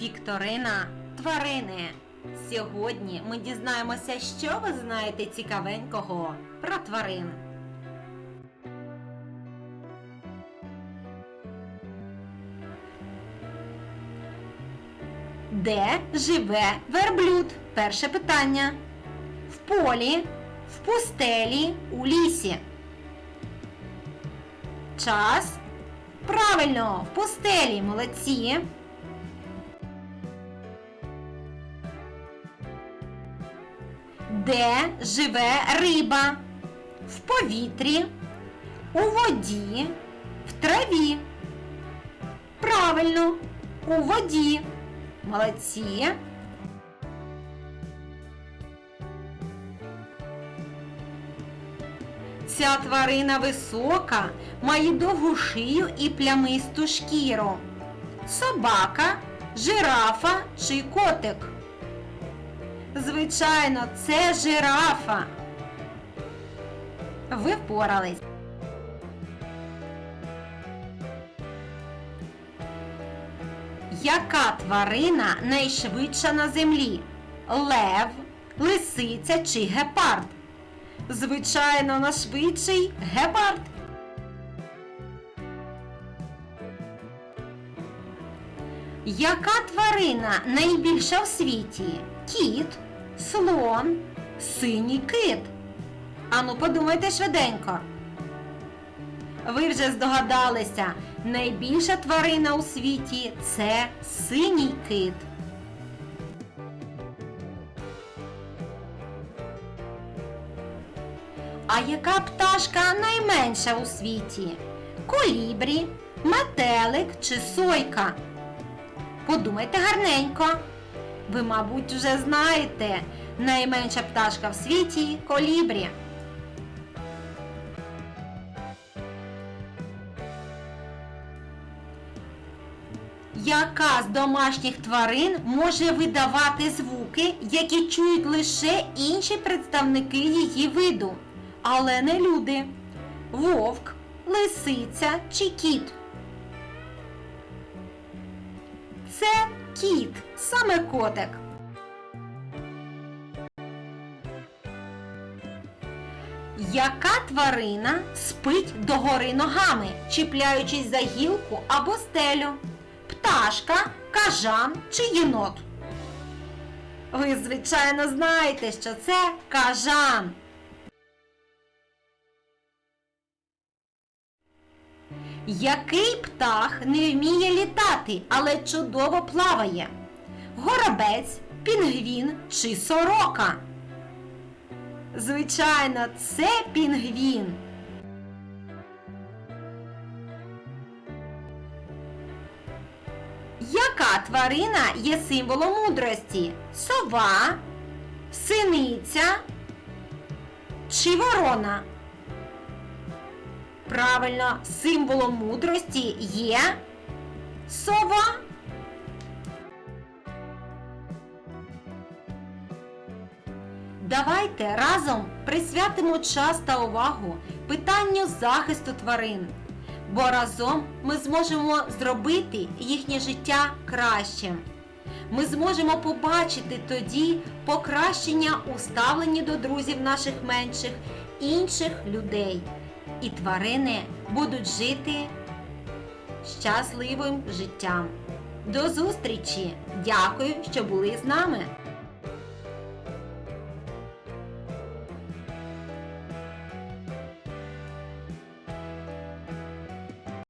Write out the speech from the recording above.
Вікторина тварини. Сьогодні ми дізнаємося, що ви знаєте цікавенького про тварин. Де живе верблюд? Перше питання. В полі, в пустелі, у лісі. Час. Правильно, в пустелі, молодці. Де живе риба? В повітрі, у воді, в траві. Правильно, у воді. Молодці. Ця тварина висока, має довгу шию і плямисту шкіру. Собака, жирафа чи котик. Звичайно, це жирафа. Ви впорались. Яка тварина найшвидша на землі? Лев, лисиця чи гепард? Звичайно, найшвидший гепард. Яка тварина найбільша в світі? Кіт, слон, синій кит. Ану, подумайте швиденько. Ви вже здогадалися, найбільша тварина у світі це синій кит. А яка пташка найменша у світі? Колібрі, метелик чи сойка? Подумайте гарненько. Ви, мабуть, вже знаєте, найменша пташка в світі колібрі. Яка з домашніх тварин може видавати звуки, які чують лише інші представники її виду, але не люди? Вовк, лисиця чи кіт? Кіт, саме котик. Яка тварина спить догори ногами, чіпляючись за гілку або стелю? Пташка, кажан чи єнот? Ви, звичайно, знаєте, що це кажан. Який птах не вміє літати, але чудово плаває? Горобець, пінгвін чи сорока? Звичайно, це пінгвін. Яка тварина є символом мудрості? Сова, синиця чи ворона? Правильно, символом мудрості є сова. Давайте разом присвятимо час та увагу питанню захисту тварин, бо разом ми зможемо зробити їхнє життя кращим. Ми зможемо побачити тоді покращення у ставленні до друзів наших менших, інших людей. І тварини будуть жити щасливим життям. До зустрічі! Дякую, що були з нами!